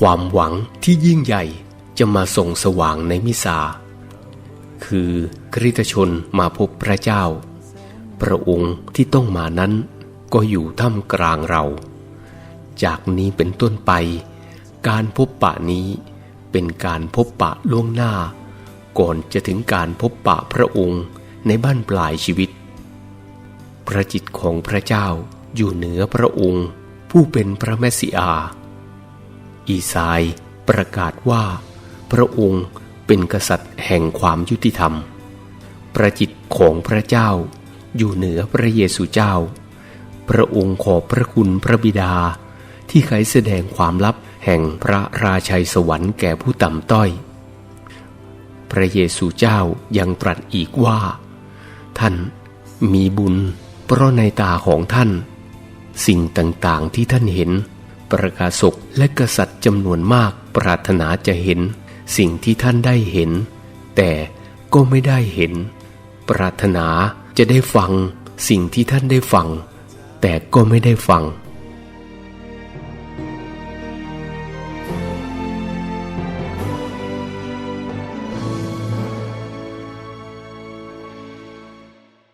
ความหวังที่ยิ่งใหญ่จะมาส่งสว่างในมิสา คือคริสตชนมาพบพระเจ้า พระองค์ที่ต้องมานั้นก็อยู่ท่ามกลางเรา จากนี้เป็นต้นไป การพบปะนี้เป็นการพบปะล่วงหน้า ก่อนจะถึงการพบปะพระองค์ในบ้านปลายชีวิต พระจิตของพระเจ้าอยู่เหนือพระองค์ผู้เป็นพระแมสสิอา อีสายประกาศว่า พระองค์เป็นกษัตริย์แห่งความยุติธรรมพระจิตของพระเจ้าอยู่เหนือพระเยซูเจ้า พระองค์ขอบพระคุณพระบิดาที่ไขแสดงความลับแห่งพระราชัยสวรรค์แก่ผู้ต่ำต้อย พระเยซูเจ้ายังตรัสอีกว่า ท่านมีบุญเพราะในตาของท่าน สิ่งต่างๆที่ท่านเห็น ประกาศกและกษัตริย์จำนวนมากปรารถนาจะเห็น สิ่งที่ท่านได้เห็น แต่ก็ไม่ได้เห็น ปรารถนาจะได้ฟัง สิ่งที่ท่านได้ฟัง แต่ก็ไม่ได้ฟัง